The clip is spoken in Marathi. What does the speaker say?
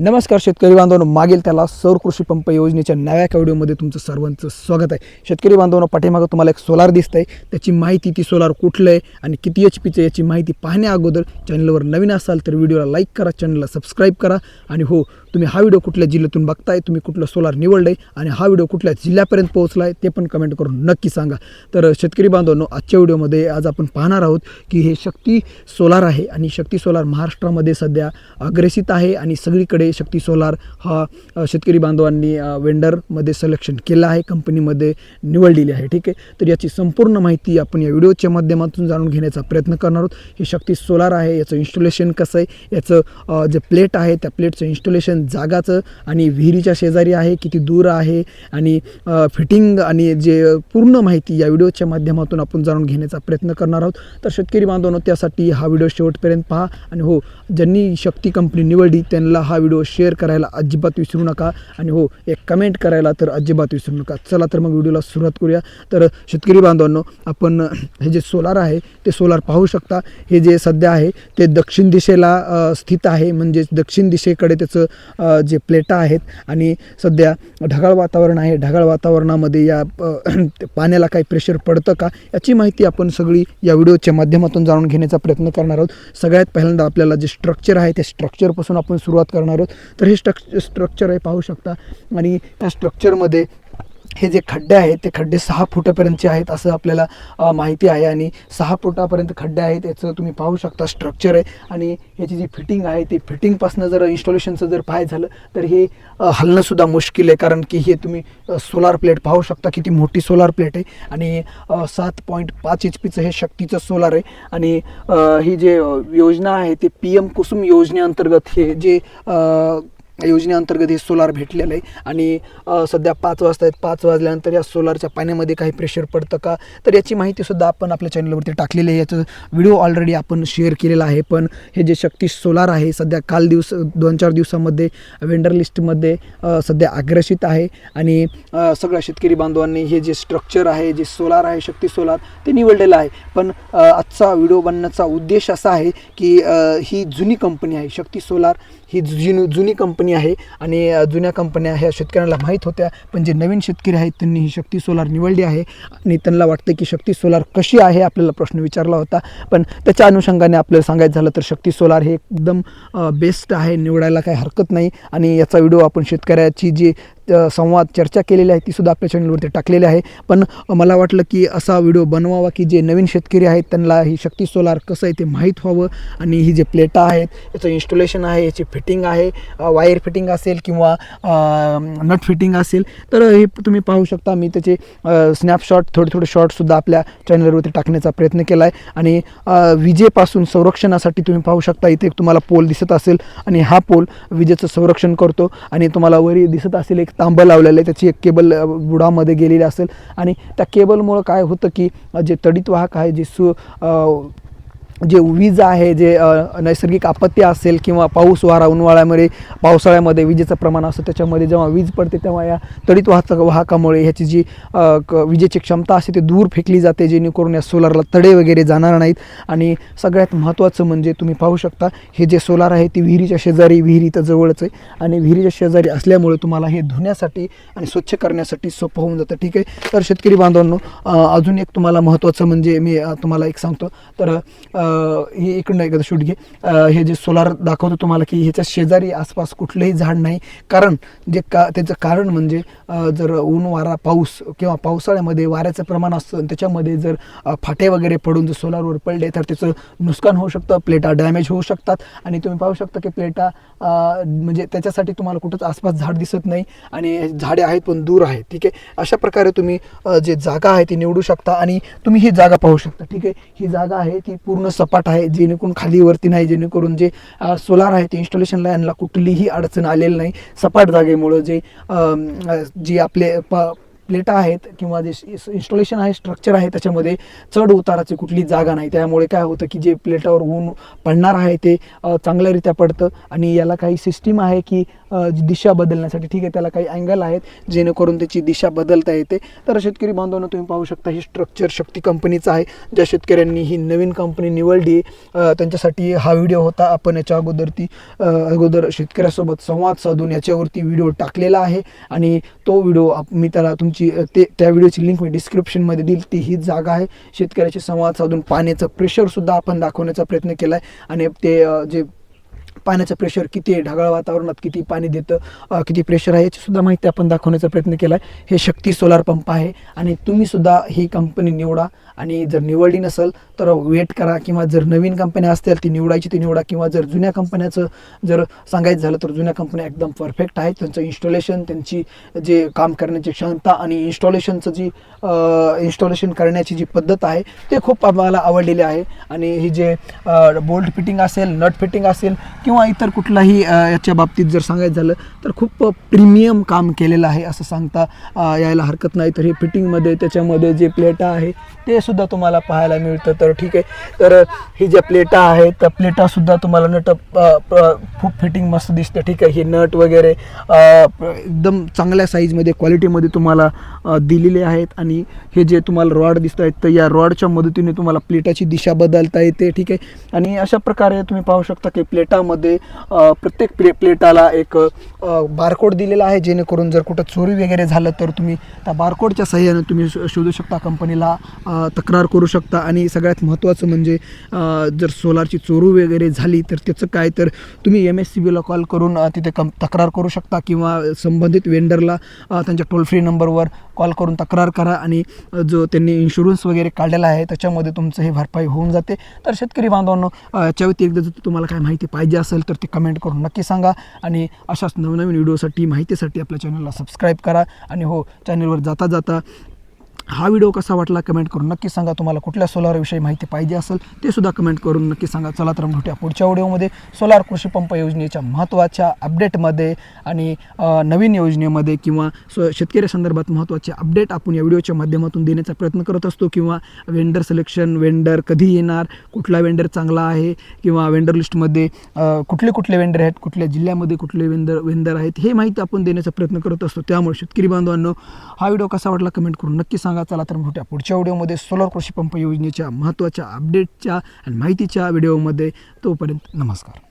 नमस्कार शेतकरी बांधवांनो मागील त्याला सौर कृषी पंप योजनेच्या नव्या एका व्हिडिओमध्ये तुमचं सर्वांचं स्वागत आहे. शेतकरी बांधवांनो पाठीमागं तुम्हाला एक सोलार दिसत आहे त्याची माहिती ती सोलार कुठलं आहे आणि किती एच पीचं याची माहिती पाहण्या अगोदर चॅनलवर नवीन असाल तर व्हिडिओला लाईक करा चॅनलला सबस्क्राईब करा. आणि हो तुम्ही हा व्हिडिओ कुठल्या जिल्ह्यातून बघताय तुम्ही कुठलं सोलार निवडलं आहे आणि हा व्हिडिओ कुठल्या जिल्ह्यापर्यंत पोहोचला आहे ते पण कमेंट करून नक्की सांगा. तर शेतकरी बांधवांनो आजच्या व्हिडिओमध्ये आज आपण पाहणार आहोत की हे शक्ती सोलार आहे आणि शक्ती सोलार महाराष्ट्रामध्ये सध्या अग्रेसित आहे आणि सगळीकडे शक्ती सोलार हा शेतकरी बांधवांनी वेंडरमध्ये सिलेक्शन केलं आहे कंपनीमध्ये निवडलेली आहे ठीक आहे? तर याची संपूर्ण माहिती आपण या व्हिडिओच्या माध्यमातून जाणून घेण्याचा प्रयत्न करणार आहोत. हे शक्ती सोलार आहे याचं इन्स्टॉलेशन कसं आहे याचं जे प्लेट आहे त्या प्लेटचं इन्स्टॉलेशन जागाचं आणि विहिरीच्या शेजारी आहे किती दूर आहे आणि फिटिंग आणि जे पूर्ण माहिती या व्हिडिओच्या माध्यमातून आपण जाणून घेण्याचा प्रयत्न करणार आहोत. तर शेतकरी बांधवांनो त्यासाठी हा व्हिडिओ शेवटपर्यंत पहा आणि हो ज्यांनी शक्ती कंपनी निवडली त्यांना हा व्हिडिओ शेअर करायला अजिबात विसरू नका. आणि हो एक कमेंट करायला तर अजिबात विसरू नका. चला तर मग व्हिडिओला सुरुवात करूया. तर शेतकरी बांधवांनो आपण हे जे सोलार आहे ते सोलार पाहू शकता. हे जे सध्या आहे ते दक्षिण दिशेला स्थित आहे. म्हणजेच दक्षिण दिशेकडे त्याचं जे प्लेटा आहेत आणि सध्या ढगाळ वातावरण आहे. ढगाळ वातावरणामध्ये या पाण्याला काही प्रेशर पडतं का याची माहिती आपण सगळी या व्हिडिओच्या माध्यमातून जाणून घेण्याचा प्रयत्न करणार आहोत. सगळ्यात पहिल्यांदा आपल्याला जे स्ट्रक्चर आहे त्या स्ट्रक्चरपासून आपण सुरुवात करणार आहोत. तर हे स्ट्रक् स्ट्रक्चर आहे पाहू शकता. आणि त्या स्ट्रक्चरमध्ये हे जे खड्डे आहेत ते खड्डे सहा फुटापर्यंतचे आहेत असं आपल्याला माहिती आहे. आणि सहा फुटापर्यंत खड्डे आहेत याचं तुम्ही पाहू शकता स्ट्रक्चर आहे. आणि याची जी फिटिंग आहे ते फिटिंगपासून जर इन्स्टॉलेशनचं जर पाहाय झालं तर हे हलणंसुद्धा मुश्किल आहे. कारण की हे तुम्ही सोलार प्लेट पाहू शकता किती मोठी सोलार प्लेट आहे. आणि सात पॉईंट पाच एच पीचं हे शक्तीचं सोलार आहे. आणि ही जे योजना आहे ते पी एम कुसुम योजनेअंतर्गत हे जे योजनेअंतर्गत हे सोलार भेटलेलं आहे. आणि सध्या पाच वाजता आहेत. पाच वाजल्यानंतर या सोलारच्या पाण्यामध्ये काही प्रेशर पडतं का? तर याची माहितीसुद्धा आपण आपल्या चॅनलवरती टाकलेली आहे. याचं व्हिडिओ ऑलरेडी आपण शेअर केलेला आहे. पण हे जे शक्ती सोलार आहे सध्या काल दिवस दोन चार दिवसामध्ये वेंडर लिस्टमध्ये सध्या आग्रसित आहे. आणि सगळ्या शेतकरी बांधवांनी हे जे स्ट्रक्चर आहे जे सोलार आहे शक्ती सोलार ते निवडलेलं आहे. पण आजचा व्हिडिओ बनण्याचा उद्देश असा आहे की ही जुनी कंपनी आहे शक्ती सोलार ही जुनी जुनी कंपनी आहे आणि जुन्या कंपन्या ह्या शेतकऱ्यांना माहीत होत्या पण जे नवीन शेतकरी आहेत त्यांनी ही शक्ती सोलार निवडली आहे आणि त्यांना वाटतं की शक्ती सोलार कशी आहे आपल्याला प्रश्न विचारला होता. पण त्याच्या अनुषंगाने आपल्याला सांगायचं झालं तर शक्ती सोलार हे एकदम बेस्ट आहे निवडायला काही हरकत नाही आणि याचा व्हिडिओ आपण शेतकऱ्याची जी संवाद चर्चा केलेली आहे तीसुद्धा आपल्या चॅनलवरती टाकलेली आहे. पण मला वाटलं की असा व्हिडिओ बनवावा की जे नवीन शेतकरी आहेत त्यांना ही शक्ती सोलार कसं आहे ते माहीत व्हावं आणि ही जे प्लेटा आहेत याचं इन्स्टॉलेशन आहे याची फिटिंग आहे वायर फिटिंग असेल किंवा नट फिटिंग असेल तर हे तुम्ही पाहू शकता. मी त्याचे स्नॅपशॉट थोडे थोडे शॉर्टसुद्धा आपल्या चॅनलवरती टाकण्याचा प्रयत्न केला आहे आणि विजेपासून संरक्षणासाठी तुम्ही पाहू शकता इथे तुम्हाला पोल दिसत असेल. आणि हा पोल विजेचं संरक्षण करतो. आणि तुम्हाला वरी दिसत असेल एक तांबं लावलेलं आहे त्याची एक केबल बुडामध्ये गेलेली असेल. आणि त्या केबलमुळं काय होतं की जे तडित वाहक आहे जे सु जे वीज आहे जे नैसर्गिक आपत्ती असेल किंवा पाऊस वारा उन्हाळ्यामध्ये पावसाळ्यामध्ये विजेचं प्रमाण असतं त्याच्यामध्ये जेव्हा वीज पडते तेव्हा या तडीत वाहक वाहकामुळे ह्याची जी क- विजेची क्षमता असते ती दूर फेकली जाते जेणेकरून या सोलारला तडे वगैरे जाणार नाहीत. आणि सगळ्यात महत्त्वाचं म्हणजे तुम्ही पाहू शकता हे जे सोलार आहे ती विहिरीच्या शेजारी विहिरी तर जवळच आहे. आणि विहिरीच्या शेजारी असल्यामुळे तुम्हाला हे धुण्यासाठी आणि स्वच्छ करण्यासाठी सोपं होऊन जातं. ठीक आहे? तर शेतकरी बांधवांनो अजून एक तुम्हाला महत्त्वाचं म्हणजे मी तुम्हाला एक सांगतो. तर हे इकडनं एकदा शूट घे. हे जे सोलार दाखवतो तुम्हाला की ह्याच्या शेजारी आसपास कुठलंही झाड नाही. कारण जे का त्याचं कारण म्हणजे जर ऊन वारा पाऊस किंवा पावसाळ्यामध्ये वाऱ्याचं प्रमाण असतं त्याच्यामध्ये जर फाटे वगैरे पडून जर सोलारवर पडले तर त्याचं नुकसान होऊ शकतं प्लेटा डॅमेज होऊ शकतात. आणि तुम्ही पाहू शकता की प्लेटा म्हणजे त्याच्यासाठी तुम्हाला कुठंच आसपास झाड दिसत नाही आणि झाडे आहेत पण दूर आहेत. ठीक आहे? अशा प्रकारे तुम्ही जे जागा आहे ती निवडू शकता आणि तुम्ही ही जागा पाहू शकता. ठीक आहे? ही जागा आहे ती पूर्ण सपाट आहे जेणेकरून खाली वरती नाही जेणेकरून जे सोलार आहे ते इन्स्टॉलेशनला यांना कुठलीही अडचण आलेली नाही. सपाट जागेमुळं जे जी जे आपले प प्लेटा आहेत किंवा जे इन्स्टॉलेशन आहे स्ट्रक्चर आहे त्याच्यामध्ये चढ उताराची कुठली जागा नाही. त्यामुळे काय होतं की जे प्लेटावर ऊन पडणार आहे ते चांगल्यारीत्या पडतं. आणि याला काही सिस्टीम आहे की दिशा बदलण्यासाठी. ठीक आहे त्याला काही अँगल आहेत जेणेकरून त्याची दिशा बदलता येते. तर शेतकरी बांधवांना तुम्ही पाहू शकता ही स्ट्रक्चर शक्ती कंपनीचं आहे. ज्या शेतकऱ्यांनी ही नवीन कंपनी निवडली त्यांच्यासाठी हा व्हिडिओ होता. आपण याच्या अगोदर ती अगोदर शेतकऱ्यासोबत संवाद साधून याच्यावरती व्हिडिओ टाकलेला आहे. आणि तो व्हिडिओ मी त्याला तुमची ते त्या व्हिडिओची लिंक मी डिस्क्रिप्शनमध्ये देईल. ती ही जागा आहे. शेतकऱ्याशी संवाद साधून पाण्याचं प्रेशरसुद्धा आपण दाखवण्याचा प्रयत्न केला आहे आणि ते जे पाण्याचं प्रेशर किती आहे? ढगाळ वातावरणात किती पाणी देतं? किती प्रेशर आहे? याचीसुद्धा माहिती आपण दाखवण्याचा प्रयत्न केला आहे हे शक्ती सोलार पंप आहे आणि तुम्हीसुद्धा ही कंपनी निवडा आणि जर निवडली नसेल तर वेट करा किंवा जर नवीन कंपन्या असतील ती निवडायची ती निवडा किंवा जर जुन्या कंपन्याचं जर सांगायचं झालं तर जुन्या कंपन्या एकदम परफेक्ट आहेत त्यांचं इन्स्टॉलेशन त्यांची जे काम करण्याची क्षमता आणि इन्स्टॉलेशनचं जी इन्स्टॉलेशन करण्याची जी पद्धत आहे ते खूप आम्हाला आवडलेली आहे. आणि ही जे बोल्ट फिटिंग असेल नट फिटिंग असेल किंवा इतर कुठलाही याच्या बाबतीत जर सांगायचं झालं तर खूप प्रीमियम काम केलेलं आहे असं सांगता यायला हरकत नाही. तर हे फिटिंगमध्ये त्याच्यामध्ये जे प्लेटा आहे ते सुद्धा तुम्हाला पाहायला मिळतं. तर ठीक आहे. तर ही ज्या प्लेटा आहेत त्या प्लेटासुद्धा तुम्हाला नट खूप फिटिंग मस्त दिसतं. ठीक आहे. हे नट वगैरे एकदम चांगल्या साईजमध्ये क्वालिटीमध्ये तुम्हाला दिलेले आहेत. आणि हे जे तुम्हाला रॉड दिसत आहेत तर या रॉडच्या मदतीने तुम्हाला प्लेटाची दिशा बदलता येते. ठीक आहे. आणि अशा प्रकारे तुम्ही पाहू शकता की प्लेटामध्ये अ, प्रत्येक प्ले प्लेटाला एक बारकोड दिलेला आहे जेणेकरून जर कुठं चोरी वगैरे झालं तर तुम्ही त्या बारकोडच्या सहाय्याने तुम्ही शो- शोधू शकता कंपनीला तक्रार करू शकता. आणि सगळ्यात महत्त्वाचं म्हणजे जर सोलारची चोरू वगैरे झाली तर त्याचं काय तर तुम्ही एम एस सी बीला कॉल करून तिथे कम तक्रार करू शकता किंवा संबंधित वेंडरला त्यांच्या टोल फ्री नंबरवर कॉल करून तक्रार करा आणि जो त्यांनी इन्शुरन्स वगैरे काढलेला आहे त्याच्यामध्ये तुमचं हे भरपाई होऊन जाते. तर शेतकरी बांधवांनो याच्या व्यतिरिक्त जर तुम्हाला काय माहिती पाहिजे असेल असेल तर ते कमेंट करून नक्की सांगा. आणि अशाच नवनवीन व्हिडिओसाठी माहितीसाठी आपल्या चॅनलला सबस्क्राईब करा. आणि हो चॅनलवर जाता जाता हा व्हिडिओ कसा वाटला कमेंट करून नक्की सांगा. तुम्हाला कुठल्या सोलारविषयी माहिती पाहिजे असेल ते सुद्धा कमेंट करून नक्की सांगा. चला तर भेटूया पुढच्या व्हिडिओमध्ये. सोलार कृषी पंप योजनेच्या महत्त्वाच्या अपडेटमध्ये आणि नवीन योजनेमध्ये किंवा सो संदर्भात महत्त्वाचे अपडेट आपण या व्हिडिओच्या माध्यमातून देण्याचा प्रयत्न करत असतो किंवा वेंडर सिलेक्शन वेंडर कधी येणार कुठला वेंडर चांगला आहे किंवा वेंडर लिस्टमध्ये कुठले कुठले वेंडर आहेत कुठल्या जिल्ह्यामध्ये कुठले वेंडर वेंडर आहेत हे माहिती आपण देण्याचा प्रयत्न करत असतो. त्यामुळे शेतकरी बांधवांनो हा व्हिडिओ कसा वाटला कमेंट करून नक्की सांगा चला तर भेटूया पुढच्या व्हिडिओमध्ये. सोलर कृषी पंप योजनेच्या महत्त्वाच्या अपडेटच्या आणि माहितीच्या व्हिडिओमध्ये. तोपर्यंत नमस्कार.